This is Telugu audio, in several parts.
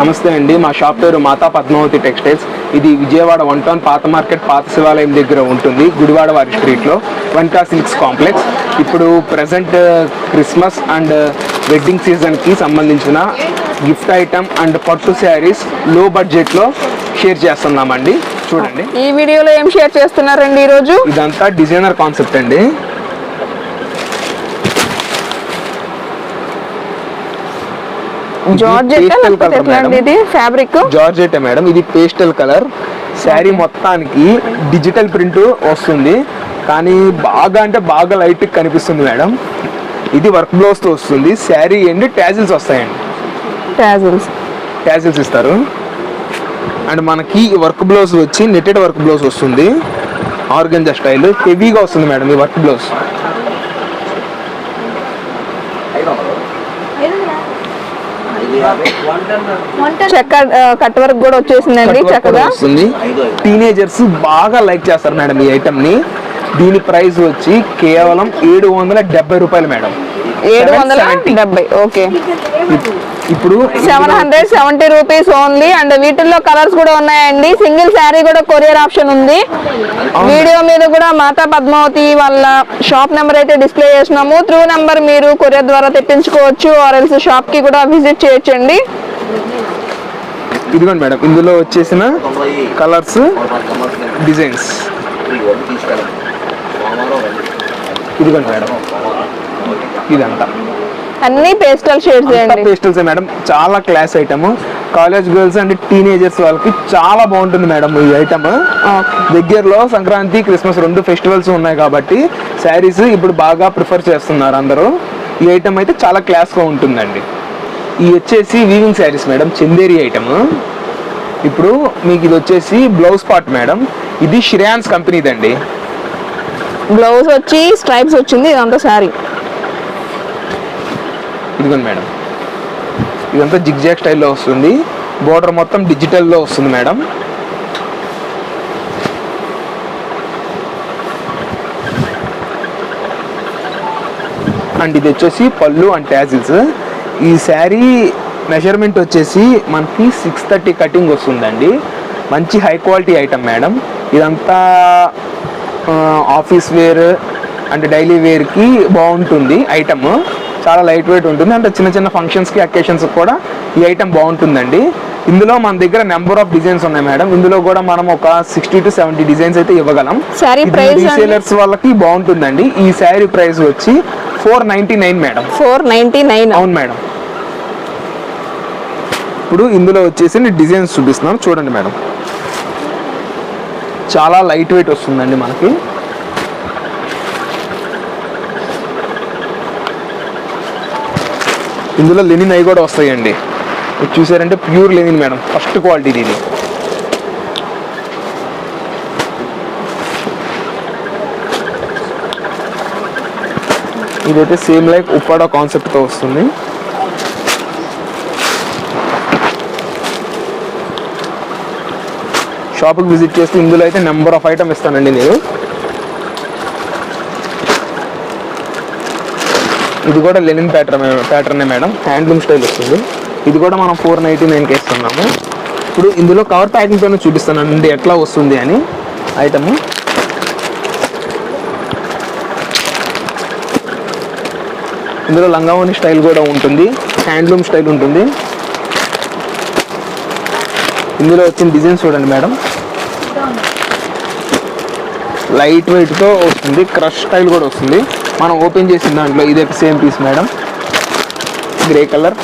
నమస్తే అండి. మా షాప్ పేరు మాతా పద్మావతి టెక్స్టైల్స్. ఇది విజయవాడ వన్ టౌన్ పాత మార్కెట్ పాత శివాలయం దగ్గర ఉంటుంది. గుడివాడ వారి స్ట్రీట్లో. వన్కా సిల్క్స్ కాంప్లెక్స్. ఇప్పుడు ప్రజెంట్ క్రిస్మస్ అండ్ వెడ్డింగ్ సీజన్కి సంబంధించిన గిఫ్ట్ ఐటమ్ అండ్ పట్టు శారీస్లో బడ్జెట్లో షేర్ చేస్తున్నామండి. చూడండి. ఈ వీడియోలో ఏం షేర్ చేస్తున్నారండి ఈరోజు? ఇదంతా డిజైనర్ కాన్సెప్ట్ అండి జార్జెట్ pastel లేకపోతే colour ఎట్లా అండి మేడం. ఇది ఫ్యాబ్రిక్ జార్జెట్ మేడం. ఇది పేస్టల్ కలర్. శారీ మొత్తానికి డిజిటల్ ప్రింట్ వస్తుంది. కానీ బాగా అంటే బాగా లైట్ కనిపిస్తుంది మేడం. ఇది వర్క్ బ్లౌజ్తో వస్తుంది. శారీ ఏంటి? ట్యాజిల్స్ వస్తాయండి. టాజిల్స్ ట్యాజిల్స్ ఇస్తారు. అండ్ మనకి వర్క్ బ్లౌజ్ వచ్చి నెట్టెడ్ వర్క్ బ్లౌజ్ వస్తుంది. Organza style. హెవీగా వస్తుంది మేడం ఈ వర్క్ బ్లౌజ్ చెక్క కట్ వర్క్ కూడా వచ్చేసిందండి చక్కగా. వస్తుంది. టీనేజర్స్ బాగా లైక్ చేస్తారు మేడం ఈ ఐటమ్ని. దీని ప్రైస్ వచ్చి కేవలం ఏడు వందల డెబ్బై రూపాయలు మేడం. ఏడు వందల 770. డెబ్బై ఓకే. ఇప్పుడు seven hundred seventy rupees only and వీటిల్లో కలర్స్ కూడా ఉన్నాయండి. సింగిల్ శారీ కూడా కొరియర్ ఆప్షన్ ఉంది. వీడియో మీద కూడా మాతా పద్మావతి వాళ్ళ షాప్ నెంబర్ అయితే డిస్ప్లే చేసినాము త్రూ నెంబర్ మీరు కొరియర్ ద్వారా తెప్పించుకోవచ్చు. ఆర్ ఎల్స్ షాప్కి కూడా విజిట్ చేయొచ్చండి. ఇదిగోండి మేడం ఇందులో వచ్చేసిన కలర్స్ డిజైన్స్ ఇదిగోండి మేడం. ఇదంతా. అన్ని పేస్టల్ షేడ్స్ అండి. Pastels madam. చాలా class item college girls and teenagers వాళ్ళకి చాలా బాగుంటుంది మేడం ఈ ఐటమ్ దగ్గరలో సంక్రాంతి క్రిస్మస్ రెండు ఫెస్టివల్స్ ఉన్నాయి కాబట్టి శారీస్ ఇప్పుడు బాగా ప్రిఫర్ చేస్తున్నారు అందరూ. ఈ ఐటమ్ అయితే చాలా క్లాస్గా ఉంటుందండి. ఈ వచ్చేసి weaving saris madam Chanderi item ఇప్పుడు మీకు ఇది వచ్చేసి బ్లౌజ్ పార్ట్ మేడం. ఇది శ్రేయాన్స్ కంపెనీదండి బ్లౌజ్ వచ్చి స్ట్రైప్స్ వచ్చింది ఇదంతా శారీ ఇదిగోండి మేడం. ఇదంతా జిగ్జాగ్ స్టైల్లో వస్తుంది. బోర్డర్ మొత్తం డిజిటల్లో వస్తుంది మేడం. అండ్ ఇది వచ్చేసి పళ్ళు అండ్ ట్యాజిల్స్. ఈ శారీ మెజర్మెంట్ వచ్చేసి మనకి సిక్స్ థర్టీ కటింగ్ వస్తుందండి. మంచి హై క్వాలిటీ ఐటమ్ మేడం. ఇదంతా ఆఫీస్ వేర్ అంటే డైలీ వేర్కి బాగుంటుంది ఐటమ్. చాలా లైట్ వెయిట్ ఉంటుంది. అంటే చిన్న చిన్న ఫంక్షన్స్కి అకేషన్స్కి కూడా ఈ ఐటమ్ బాగుంటుందండి. ఇందులో మన దగ్గర నెంబర్ ఆఫ్ డిజైన్స్ ఉన్నాయి మేడం. ఇందులో కూడా మనం ఒక సిక్స్టీ టు సెవెంటీ డిజైన్స్ అయితే ఇవ్వగలం? రీసేలర్స్ వాళ్ళకి బాగుంటుందండి. ఈ శారీ ప్రైస్ వచ్చి four nine madam. Four ninety nine అవును మేడం. ఇప్పుడు ఇందులో వచ్చేసి నేను డిజైన్స్ చూపిస్తున్నాను. చూడండి మేడం. చాలా లైట్ వెయిట్ వస్తుందండి మనకి. ఇందులో లెనిన్ అవి కూడా వస్తాయండి. ఇది చూసారంటే pure linen madam first quality ఇది ఇదైతే సేమ్ లైక్ ఉప్పాడ కాన్సెప్ట్తో వస్తుంది. షాప్కి విజిట్ చేస్తే ఇందులో అయితే నెంబర్ ఆఫ్ ఐటమ్ ఇస్తానండి నేను. ఇది కూడా లెనిన్ ప్యాటర్న్ ప్యాటర్నే మేడం. హ్యాండ్లూమ్ స్టైల్ వస్తుంది. ఇది కూడా మనం ఫోర్ నైంటీ నైన్కి ఇస్తున్నాము ఇప్పుడు ఇందులో కవర్ ప్యాకింగ్తోనే చూపిస్తానండి ఎట్లా వస్తుంది అని ఐటమ్ ఇందులో లంగావోని స్టైల్ కూడా ఉంటుంది. హ్యాండ్లూమ్ స్టైల్ ఉంటుంది. ఇందులో వచ్చిన డిజైన్ చూడండి మేడం. లైట్ వెయిట్తో వస్తుంది. క్రష్ స్టైల్ కూడా వస్తుంది. మనం ఓపెన్ చేసిన దాంట్లో ఇదే same piece madam. Grey colour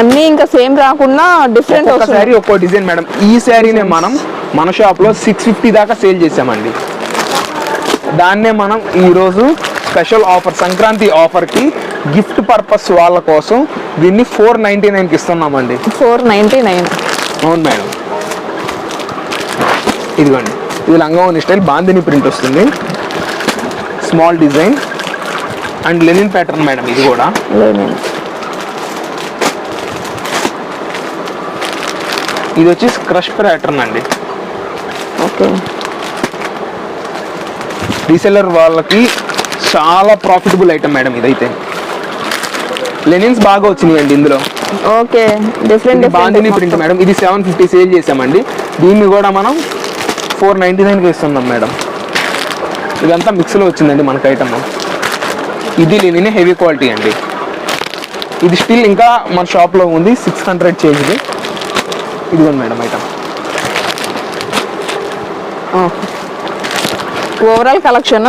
అన్ని ఇంకా సేమ్ రాకుండా డిఫరెంట్ ఒక్కొక్క శారీ ఒక్కో డిజైన్ మేడం. ఈ శారీనే మనం మన షాప్లో సిక్స్ ఫిఫ్టీ దాకా సేల్ చేసామండి దాన్నే మనం ఈరోజు స్పెషల్ ఆఫర్ సంక్రాంతి ఆఫర్కి గిఫ్ట్ పర్పస్ వాళ్ళ కోసం దీన్ని ఫోర్ నైంటీ నైన్కి ఇస్తున్నామండి. ఫోర్ నైన్టీ నైన్ అవును మేడం. ఇదిగోండి. ఇది లంగావోని స్టైల్ బాందిని ప్రింట్ వస్తుంది. Small design and linen pattern madam ఇది కూడా. ఇది వచ్చి క్రష్ ప్యాటర్న్ అండి. ఓకే. రీసెల్లర్ వాళ్ళకి చాలా ప్రాఫిటబుల్ ఐటమ్ మేడం ఇదైతే. లెనిన్స్ బాగా వచ్చినాయండి ఇందులో. Okay. Different bandhani print madam ఇది సెవెన్ ఫిఫ్టీ సేల్ చేసామండి దీన్ని కూడా మనం ఫోర్ నైంటీ నైన్కి ఇస్తున్నాం మేడం ఇదంతా మిక్స్లో వచ్చిందండి మనకు ఐటమ్. ఇది లెనిన్ హెవీ క్వాలిటీ అండి. ఇది స్టిల్ ఇంకా మన షాప్లో ఉంది సిక్స్ హండ్రెడ్ చేంజ్ది ఇదిగోండి మేడం ఐటమ్. ఓవరాల్ కలెక్షన్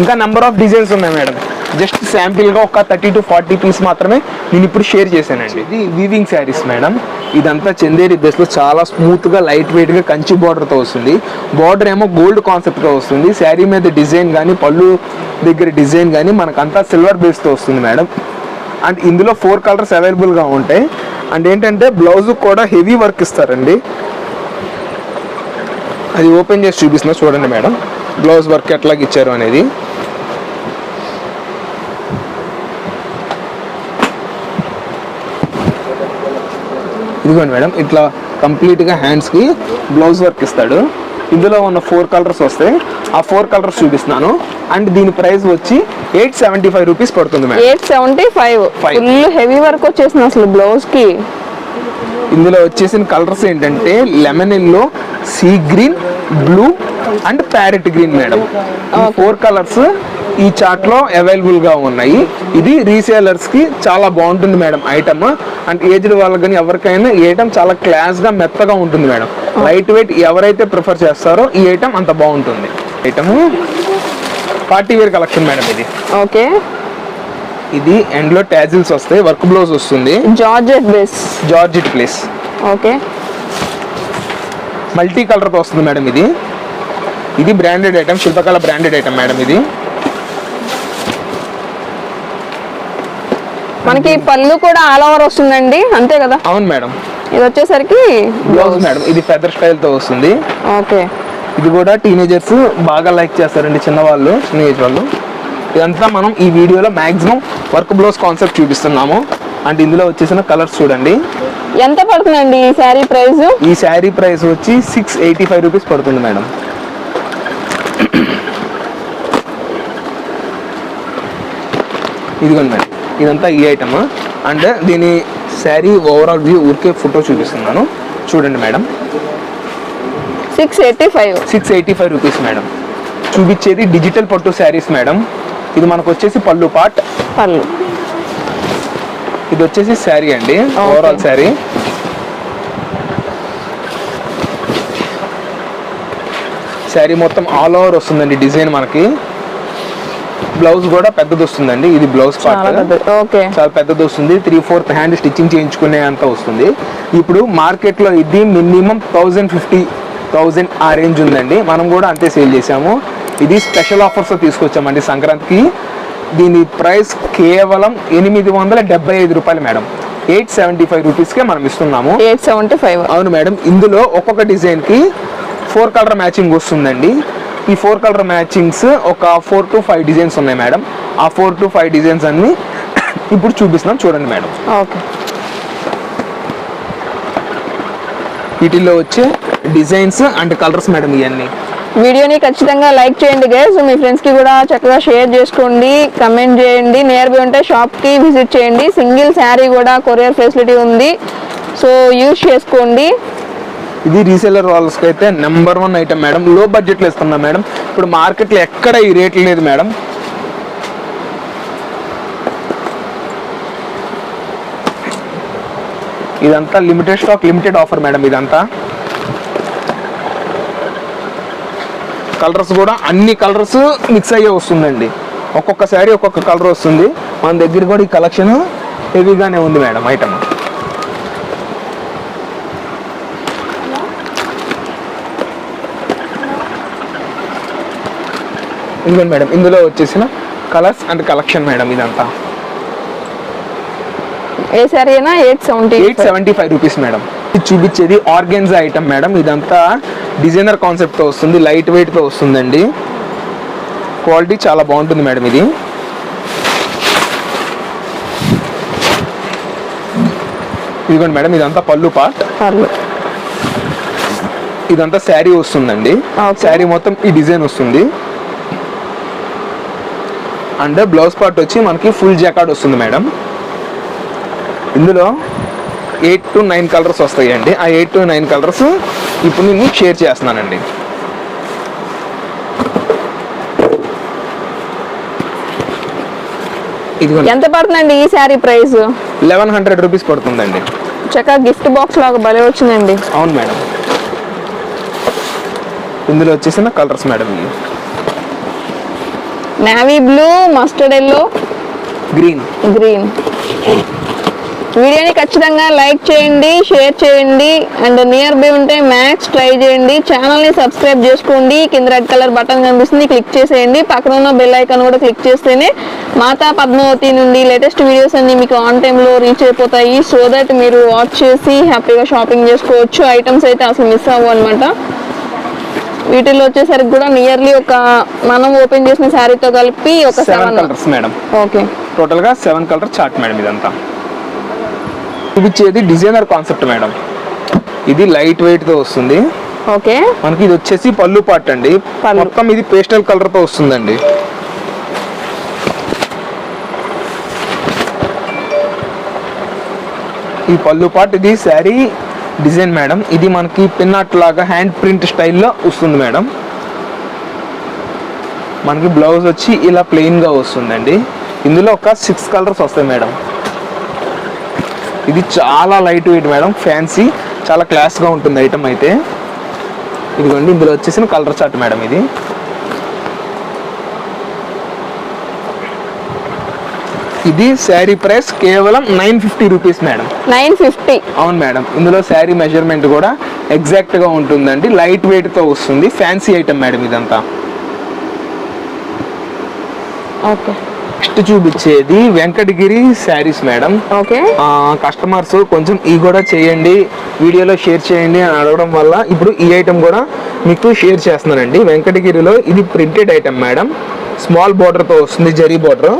ఇంకా నెంబర్ ఆఫ్ డిజైన్స్ ఉన్నాయి మేడం. జస్ట్ శాంపిల్గా ఒక థర్టీ టు ఫార్టీ పీస్ మాత్రమే నేను ఇప్పుడు షేర్ చేశానండి. ఇది వీవింగ్ శారీస్ మేడం ఇదంతా చందేరి డ్రెస్లో చాలా స్మూత్గా లైట్ వెయిట్గా కంచి బార్డర్తో వస్తుంది. బార్డర్ ఏమో గోల్డ్ కాన్సెప్ట్గా వస్తుంది. శారీ మీద డిజైన్ కానీ పళ్ళు దగ్గర డిజైన్ కానీ మనకంతా సిల్వర్ బేస్తో వస్తుంది మేడం అండ్ ఇందులో ఫోర్ కలర్స్ అవైలబుల్గా ఉంటాయి. అండ్ ఏంటంటే బ్లౌజ్ కూడా హెవీ వర్క్ ఇస్తారండి. అది ఓపెన్ చేసి చూపిస్తున్నా చూడండి మేడం బ్లౌజ్ వర్క్ ఎట్లాగ ఇచ్చారు అనేది. ఇదిగోండి మేడం ఇట్లా కంప్లీట్గా హ్యాండ్స్కి బ్లౌజ్ వర్క్ ఇస్తాడు. ఇందులో ఉన్న ఫోర్ కలర్స్ వస్తాయి. ఆ ఫోర్ కలర్స్ చూపిస్తున్నాను. అండ్ దీని ప్రైస్ వచ్చి ఎయిట్ సెవెంటీ ఫైవ్ రూపీస్ పడుతుంది madam. Eight seventy five. Full heavy work వచ్చేసింది అసలు బ్లౌజ్కి. ఇందులో వచ్చేసిన కలర్స్ ఏంటంటే lemon yellow sea green blue and parrot green madam. ఈ ఫోర్ కలర్స్ ఈ చార్ట్లో అవైలబుల్గా ఉన్నాయి. ఇది రీసేలర్స్కి చాలా బాగుంటుంది మేడం ఐటమ్. అండ్ ఏజ్డ్ వాళ్ళకి కానీ ఎవరికైనా ఈ ఐటమ్ చాలా క్లాస్గా మెత్తగా ఉంటుంది మేడం. లైట్ వెయిట్ ఎవరైతే ప్రిఫర్ చేస్తారో ఈ ఐటమ్ అంత బాగుంటుంది. Item party wear collection madam ఇది. ఓకే. ఇది ఎండ్లో ట్యాజిల్స్ వస్తాయి వర్క్ బ్లౌజ్ వస్తుంది. Georgette base georgette place. Okay. Multi కలర్తో వస్తుంది మేడం ఇది. ఇది branded item Shilpakala branded item madam ఇది. మనకి పళ్ళు కూడా ఆల్ ఓవర్ వస్తుందండి అంతే కదా? అవును మేడం ఇది వచ్చేసరికి బ్లౌజ్ మేడం ఇది ఫెదర్ స్టైల్తో వస్తుంది. ఓకే. ఇది కూడా టీనేజర్స్ బాగా లైక్ చేస్తారండి చిన్నవాళ్ళు చిన్న ఏజ్ వాళ్ళు. ఇదంతా మనం ఈ వీడియోలో మాక్సిమం వర్క్ బ్లౌజ్ కాన్సెప్ట్ చూపిస్తున్నాము. అండ్ ఇందులో వచ్చేసిన కలర్స్ చూడండి. ఎంత పడుతుందండి ఈ శారీ ప్రైస్ ఈ శారీ ప్రైస్ వచ్చి సిక్స్ ఎయిటీ ఫైవ్ రూపీస్ పడుతుంది మేడం ఇదిగోండి మేడం ఇదంతా ఈ ఐటమ్ అండ్ దీని శారీ ఓవరాల్ వ్యూ ఊరికే ఫోటో చూపిస్తున్నాను. చూడండి madam. Six eighty five six eighty five rupees madam. చూపించేది డిజిటల్ పట్టు శారీస్ మేడం. ఇది మనకు వచ్చేసి పళ్ళు పార్ట్ పళ్ళు. ఇది వచ్చేసి శారీ అండి ఓవరాల్ శారీ. శారీ మొత్తం ఆల్ ఓవర్ వస్తుందండి డిజైన్ మనకి. బ్లౌజ్ కూడా పెద్దది వస్తుందండి. ఇది బ్లౌజ్ పార్ట్. ఓకే. చాలా పెద్దది వస్తుంది. త్రీ ఫోర్త్ హ్యాండ్ స్టిచ్చింగ్ చేయించుకునే అంత వస్తుంది. ఇప్పుడు మార్కెట్లో ఇది మినిమం థౌజండ్ ఫిఫ్టీ థౌజండ్ ఆ రేంజ్ ఉందండి. మనం కూడా అంతే సేల్ చేసాము ఇది స్పెషల్ ఆఫర్స్ తీసుకొచ్చామండి సంక్రాంతికి. దీని ప్రైస్ కేవలం ఎనిమిది వందల డెబ్బై ఐదు రూపాయలు మేడం. ఎయిట్ సెవెంటీ ఫైవ్ రూపీస్కే మనం ఇస్తున్నాము. ఎయిట్ సెవెంటీ ఫైవ్ అవును మేడం. ఇందులో ఒక్కొక్క డిజైన్కి ఫోర్ కలర్ మ్యాచింగ్ వస్తుందండి. ఈ ఫోర్ కలర్ మ్యాచింగ్స్ ఒక ఫోర్ టు ఫైవ్ డిజైన్స్ ఉన్నాయి మేడం. ఆ ఫోర్ టు ఫైవ్ డిజైన్స్ అన్ని ఇప్పుడు చూపిస్తున్నాం చూడండి మేడం. ఓకే. వీటిల్లో వచ్చే డిజైన్స్ అండ్ కలర్స్ మేడం ఇవన్నీ వీడియోని ఖచ్చితంగా లైక్ చేయండి గైస్ మీ ఫ్రెండ్స్కి కూడా చక్కగా షేర్ చేసుకోండి కమెంట్ చేయండి. నియర్ బై ఉంటే షాప్కి విజిట్ చేయండి. సింగిల్ శారీ కూడా కొరియర్ ఫెసిలిటీ ఉంది. సో యూజ్ చేసుకోండి. ఇది రీసేలర్ వాళ్ళకి అయితే నెంబర్ వన్ ఐటమ్ మేడం లో బడ్జెట్లో ఇస్తున్నాం మేడం. ఇప్పుడు మార్కెట్లో ఎక్కడ ఈ రేట్లు లేదు మేడం. ఇదంతా limited stock limited offer madam ఇదంతా. కలర్స్ కూడా అన్ని కలర్స్ మిక్స్ అయ్యే వస్తుందండి. ఒక్కొక్క శారీ ఒక్కొక్క కలర్ వస్తుంది. మన దగ్గర కూడా ఈ కలెక్షన్ హెవీగానే ఉంది మేడం ఐటమ్ ఇదిగోండి మేడం ఇందులో వచ్చేసిన కలర్స్ అండ్ కలెక్షన్ మేడం ఇదంతా. ఏ సారీ అయినా eight seventy eight seventy five rupees madam. ఇది చూపించేది ఆర్గెన్జా ఐటమ్ మేడం. ఇదంతా డిజైనర్ కాన్సెప్ట్తో వస్తుంది లైట్ వెయిట్తో వస్తుందండి. క్వాలిటీ చాలా బాగుంటుంది మేడం ఇది. ఇదిగోండి మేడం ఇదంతా పళ్ళు పార్ట్ ఇదంతా శారీ వస్తుందండి. శారీ మొత్తం ఈ డిజైన్ వస్తుంది. అండ్ బ్లౌజ్ పార్ట్ వచ్చి మనకి ఫుల్ జాకార్డ్ వస్తుంది మేడం. ఇందులో ఎయిట్ టు నైన్ కలర్స్ వస్తాయండి. ఆ ఎయిట్ టు నైన్ కలర్స్ ఇప్పుడు నేను షేర్ చేస్తున్నానండి. ఎంత పడుతుందండి ఈ sari price? Eleven hundred rupees పడుతుందండి. చక్కగా గిఫ్ట్ బాక్స్ లాగా భలే వచ్చిందండి. అవును మేడం. ఇందులో వచ్చేసిన కలర్స్ మేడం ఇవి. Navy blue mustard yellow green green వీడియోని ఖచ్చితంగా లైక్ చేయండి షేర్ చేయండి అండ్ నియర్ బై ఉంటే మ్యాక్స్ ట్రై చేయండి. ఛానల్ని సబ్స్క్రైబ్ చేసుకోండి. కింద రెడ్ కలర్ బటన్ కనిపిస్తుంది క్లిక్ చేసేయండి. పక్కన ఉన్న బెల్ ఐకాన్ కూడా క్లిక్ చేస్తేనే మాతా పద్మావతి నుండి లేటెస్ట్ వీడియోస్ అన్ని మీకు ఆన్ టైంలో రీచ్ అయిపోతాయి. సో దట్ మీరు వాచ్ చేసి హ్యాపీగా షాపింగ్ చేసుకోవచ్చు. ఐటమ్స్ అయితే అసలు మిస్ అవ్వు వీటిల్లో వచ్చేసరికి కూడా నియర్లీ ఒక మనం ఓపెన్ చేసిన శారీతో కలిపి ఒక సెవెన్ కలర్స్ మేడం ఓకే టోటల్గా సెవెన్ కలర్ చార్ట్ మేడం ఇదంతా. చూపించేది డిజైనర్ కాన్సెప్ట్ మేడం ఇది లైట్ వెయిట్తో వస్తుంది. ఓకే మనకి ఇది వచ్చేసి పళ్ళు పాట్ అండి. మొత్తం ఇది పేస్టల్ కలర్తో వస్తుందండి. ఈ పళ్ళు పాట్ ఇది శారీ డిజైన్ మేడం. ఇది మనకి పిన్నట్ లాగా హ్యాండ్ ప్రింట్ స్టైల్లో వస్తుంది మేడం. మనకి బ్లౌజ్ వచ్చి ఇలా ప్లెయిన్గా వస్తుందండి. ఇందులో ఒక సిక్స్ కలర్స్ వస్తాయి మేడం. ఇది చాలా లైట్ వెయిట్ మేడం ఫ్యాన్సీ చాలా క్లాస్గా ఉంటుంది ఐటమ్ అయితే. ఇదిగోండి ఇందులో వచ్చేసిన కలర్ చార్ట్ మేడం ఇది. ఇది శారీ ప్రైస్ కేవలం nine fifty rupees madam. Nine fifty. అవును మేడం. ఇందులో శారీ మెజర్మెంట్ కూడా ఎగ్జాక్ట్గా ఉంటుందండి. లైట్ వెయిట్తో వస్తుంది. ఫ్యాన్సీ ఐటమ్ మేడం ఇదంతా. ఓకే. నెక్స్ట్ చూపించేది Venkatagiri saris madam. Okay. Customers కొంచెం ఈ కూడా చేయండి. వీడియోలో షేర్ చేయండి అని అడగడం వల్ల ఇప్పుడు ఈ ఐటమ్ కూడా మీకు షేర్ చేస్తున్నానండి. వెంకటగిరిలో ఇది ప్రింటెడ్ ఐటమ్ మేడం. స్మాల్తో వస్తుంది జరీ బార్డర్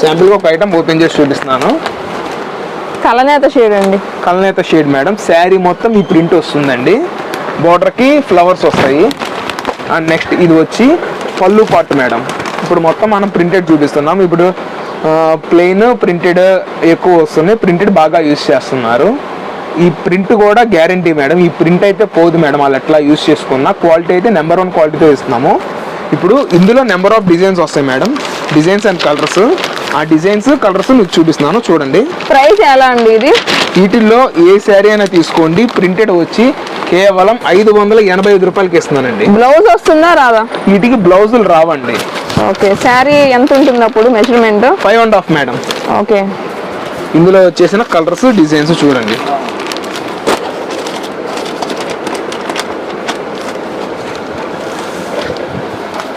శాంపుల్గా ఒక ఐటమ్ ఓపెన్ చేసి చూపిస్తున్నాను. కలనేత షేడ్ అండి. కలనేత షేడ్ మేడం శారీ మొత్తం ఈ ప్రింట్ వస్తుందండి. బార్డర్కి ఫ్లవర్స్ వస్తాయి. అండ్ నెక్స్ట్ ఇది వచ్చి పళ్ళు పార్ట్ మేడం ఇప్పుడు మొత్తం మనం ప్రింటెడ్ చూపిస్తున్నాం. ఇప్పుడు ప్లెయిన్ ప్రింటెడ్ ఎక్కువ వస్తుంది. ప్రింటెడ్ బాగా యూస్ చేస్తున్నారు. ఈ ప్రింట్ కూడా గ్యారంటీ మేడం ఈ ప్రింట్ అయితే పోదు మేడం వాళ్ళు ఎట్లా యూస్ చేసుకున్నా క్వాలిటీ అయితే నెంబర్ వన్ క్వాలిటీతో ఇస్తున్నాము. ఇప్పుడు ఇందులో నెంబర్ ఆఫ్ డిజైన్స్ వస్తాయి మేడం డిజైన్స్ అండ్ కలర్స్ ఆ డిజైన్స్ కలర్స్ మీకు చూపిస్తున్నాను చూడండి. ప్రైస్ ఎలా అండి ఇది? వీటిల్లో ఏ శారీ అయినా తీసుకోండి. ప్రింటెడ్ వచ్చి కేవలం ఐదు వందల ఎనభై ఐదు రూపాయలకి ఇస్తున్నానండి. బ్లౌజ్ వస్తుందా రాదా? వీటికి బ్లౌజులు రావండి. ఓకే శారీ ఎంత ఉంటుంది అప్పుడు measurement five and half madam. Okay. ఇందులో వచ్చేసిన కలర్స్ డిజైన్స్ చూడండి.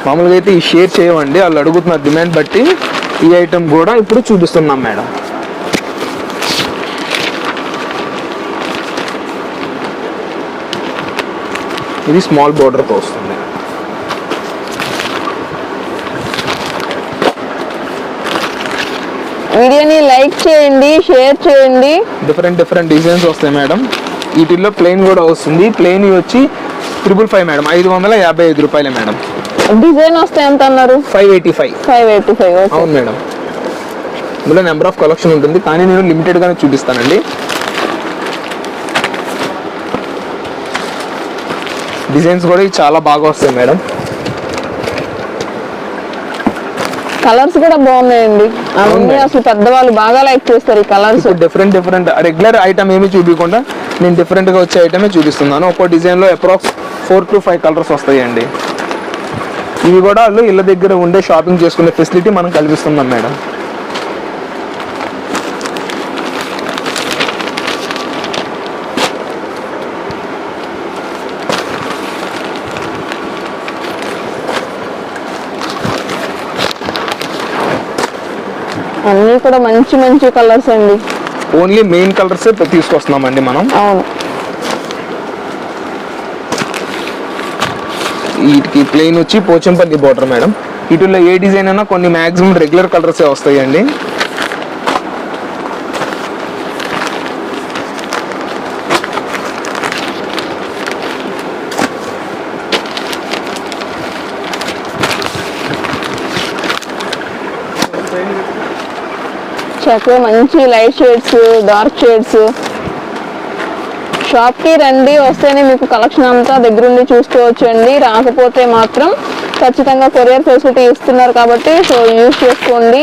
మామూలుగా అయితే ఈ షేర్ చేయమండి. వాళ్ళు అడుగుతున్న డిమాండ్ బట్టి ఈ ఐటమ్ కూడా ఇప్పుడు చూపిస్తున్నాం మేడం. ఇది స్మాల్ బోర్డర్తో వస్తుంది. వీడియోని లైక్ చేయండి షేర్ చేయండి. డిఫరెంట్ డిఫరెంట్ డిజైన్స్ వస్తాయి మేడం. వీటిల్లో ప్లెయిన్ కూడా వస్తుంది. ప్లెయిన్ వచ్చి ట్రిపుల్ ఫైవ్ మేడం. ఐదు వందల యాభై ఐదు రూపాయలే మేడం. డిజైన్ వస్తే ఎంత అన్నారు? Five eighty five. Five eighty five okay. అవును మేడం. ఇందులో నెంబర్ ఆఫ్ కలెక్షన్ ఉంటుంది. కానీ నేను లిమిటెడ్గానే చూపిస్తానండి. డిజైన్స్ కూడా చాలా బాగా వస్తాయి మేడం. కలర్స్ కూడా బాగున్నాయండి. అవన్నీ. అసలు పెద్దవాళ్ళు బాగా లైక్ చేస్తారు ఈ colours different different regular item ఏమి చూపించకుండా నేను డిఫరెంట్గా వచ్చే ఐటమే చూపిస్తున్నాను. ఒక్కో డిజైన్లో approx four to five colours వస్తాయండి. ఇవి కూడా వాళ్ళు ఇళ్ళ దగ్గర ఉండే షాపింగ్ చేసుకునే ఫెసిలిటీ మనం కల్పిస్తున్నాం మేడం. అన్నీ కూడా మంచి మంచి కలర్స్ అండి. ఓన్లీ మెయిన్ కలర్సే తీసుకొస్తున్నామండి మనం. అవును. వీటికి ప్లెయిన్ వచ్చి పోచంపల్లి బోర్డర్ మేడం. వీటిలో ఏ డిజైన్ అయినా కొన్ని మ్యాక్సిమం రెగ్యులర్ కలర్సే వస్తాయండి. చక్కగా మంచి లైట్ షేడ్స్ డార్క్ షేడ్స్ షాప్కి రండి వస్తేనే మీకు కలెక్షన్ అంతా దగ్గరుండి చూసుకోవచ్చు అండి రాకపోతే మాత్రం ఖచ్చితంగా కొరియర్ ఫెసిలిటీ ఇస్తున్నారు కాబట్టి సో యూజ్ చేసుకోండి.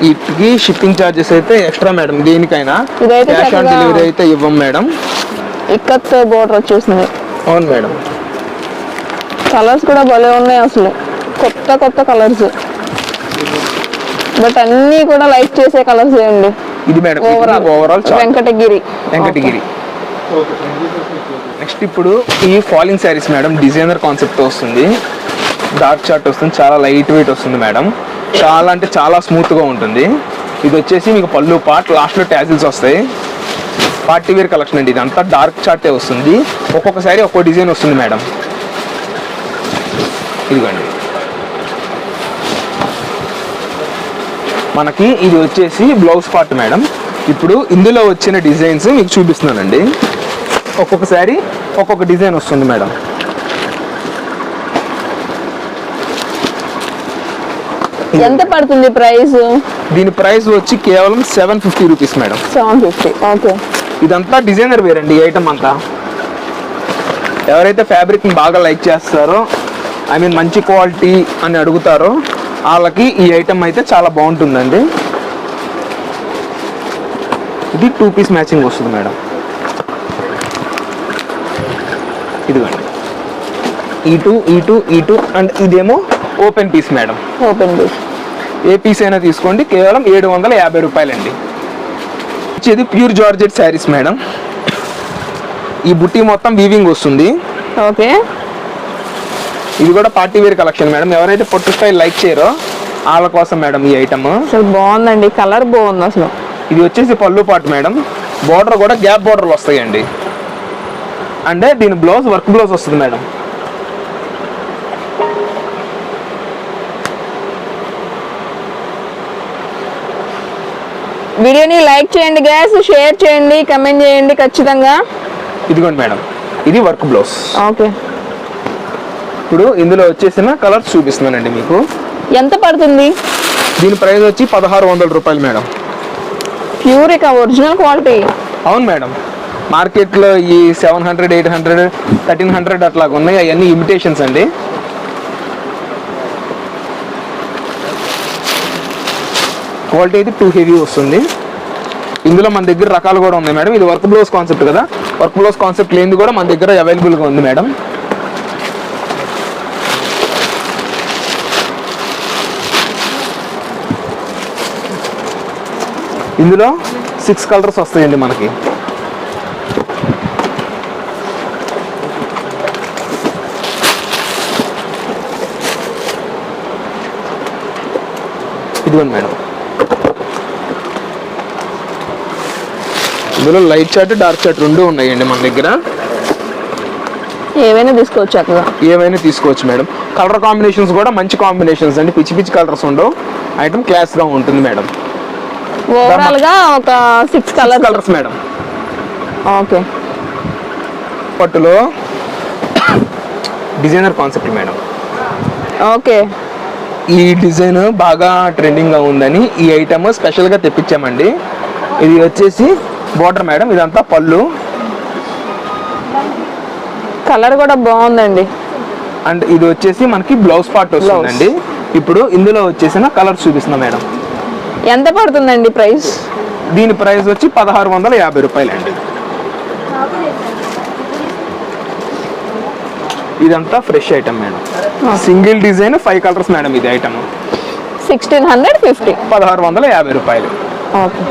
వీటికి షిప్పింగ్ ఛార్జెస్ అయితే ఎక్స్ట్రా మేడం దేనికైనా? ఇదైతే క్యాష్ ఆన్ డెలివరీ అయితే ఇవ్వం మేడం. ఇక్కత్ బోర్డర్ వచ్చేసింది. అవును మేడం. కలర్స్ కూడా భలే ఉన్నాయి అసలు. కొత్త కొత్త కలర్స్. బట్ అన్నీ కూడా లైక్ చేసే కలర్స్ అండి. ఇది madam overall overall Venkatagiri. Venkatagiri. Next ఇప్పుడు ఈ falling saris madam designer concept వస్తుంది. డార్క్ చార్ట్ వస్తుంది చాలా లైట్ వెయిట్ వస్తుంది మేడం. చాలా అంటే చాలా స్మూత్గా ఉంటుంది. ఇది వచ్చేసి మీకు పళ్ళు పార్ట్ లాస్ట్లో ట్యాజిల్స్ వస్తాయి. పార్టీ వేర్ కలెక్షన్ అండి ఇదంతా డార్క్ చార్టే వస్తుంది. ఒక్కొక్క సారీ ఒక్కో డిజైన్ వస్తుంది మేడం. ఇదిగోండి. మనకి ఇది వచ్చేసి బ్లౌజ్ పార్ట్ మేడం. ఇప్పుడు ఇందులో వచ్చిన డిజైన్స్ మీకు చూపిస్తున్నానండి. ఒక్కొక్క శారీ ఒక్కొక్క డిజైన్ వస్తుంది మేడం. ఎంత పడుతుంది ప్రైస్? దీని ప్రైస్ వచ్చి కేవలం seven fifty rupees madam. Seven fifty okay. ఇదంతా డిజైనర్ వేర్ అండి ఈ ఐటమ్ అంతా. ఎవరైతే ఫ్యాబ్రిక్ని బాగా లైక్ చేస్తారో ఐ మీన్ మంచి క్వాలిటీ అని అడుగుతారో వాళ్ళకి ఈ ఐటమ్ అయితే చాలా బాగుంటుందండి. ఇది టూ పీస్ మ్యాచింగ్ వస్తుంది మేడం. ఇదిగోండి. ఈ టూ ఈ టూ ఈ టూ అండ్ ఇదేమో open piece madam. Open piece ఏ పీస్ అయినా తీసుకోండి కేవలం ఏడు వందల యాభై రూపాయలండి. వచ్చేది ప్యూర్ జార్జెట్ శారీస్ మేడం. ఈ బుట్టి మొత్తం వీవింగ్ వస్తుంది. ఓకే ఇది కూడా పార్టీ వేర్ కలెక్షన్ మేడం. ఎవరైతే పొట్టు స్టైల్ లైక్ చేయరో వాళ్ళ కోసం మేడం ఈ ఐటమ్ అసలు బాగుందండి. కలర్ బాగుంది అసలు. ఇది వచ్చేసి పళ్ళు పాటు మేడం. బార్డర్ కూడా గ్యాప్ బార్డర్లు వస్తాయండి. అంటే దీని బ్లౌజ్ వర్క్ బ్లౌజ్ వస్తుంది మేడం. వీడియోని లైక్ చేయండి గ్యాస్ షేర్ చేయండి కమెంట్ చేయండి ఖచ్చితంగా. ఇదిగోండి మేడం. ఇది వర్క్ బ్లౌజ్ ఓకే. ఇప్పుడు ఇందులో వచ్చేసిన కలర్స్ చూపిస్తున్నానండి మీకు. ఎంత పడుతుంది? దీని ప్రైస్ వచ్చి పదహారు వందల రూపాయలు మేడం. ప్యూర్ ఇక ఒరిజినల్ క్వాలిటీ. అవును మేడం. మార్కెట్లో ఈ seven hundred eight hundred thirteen hundred అట్లా ఉన్నాయి. అవన్నీ ఇమిటేషన్స్ అండి. క్వాలిటీ అయితే టూ హెవీ వస్తుంది. ఇందులో మన దగ్గర రకాలు కూడా ఉన్నాయి మేడం. ఇది వర్క్ బ్లౌజ్ కాన్సెప్ట్ కదా. వర్క్ బ్లౌజ్ కాన్సెప్ట్ లేనిది కూడా మన దగ్గర అవైలబుల్గా ఉంది మేడం. ఇందులో సిక్స్ కలర్స్ వస్తాయండి మనకి. ఇదిగోండి మేడం. ఇందులో లైట్ చార్ట్ డార్క్ చార్ట్ రెండు ఉన్నాయండి మన దగ్గర. ఏవైనా తీసుకోవచ్చు చక్కగా ఏమైనా తీసుకోవచ్చు మేడం. కలర్ కాంబినేషన్స్ కూడా మంచి కాంబినేషన్స్ అండి. పిచ్చి పిచ్చి కలర్స్ ఉండవు. ఐటమ్ క్లాస్గా ఉంటుంది మేడం. ఓవరాల్గా ఒక six colour colours madam okay పట్టులో డిజైనర్ కాన్సెప్ట్ మేడం ఓకే ఈ డిజైన్ బాగా ట్రెండింగ్గా ఉందని ఈ ఐటమ్ స్పెషల్గా తెప్పించామండి. ఇది వచ్చేసి బోర్డర్ మేడం ఇదంతా పళ్ళు. కలర్ కూడా బాగుందండి. అండ్ ఇది వచ్చేసి మనకి బ్లౌజ్ పార్ట్ వస్తుందండి. ఇప్పుడు ఇందులో వచ్చేసిన కలర్స్ చూపిస్తున్నా మేడం ఎంత పడుతుందండి ప్రైస్? దీని ప్రైస్ వచ్చి పదహారు వందల యాభై రూపాయలండి. ఇదంతా fresh item madam. Single design five colours madam ఇది ఐటమ్. Sixteen hundred fifty. పదహారు వందల యాభై రూపాయలు. ఓకే.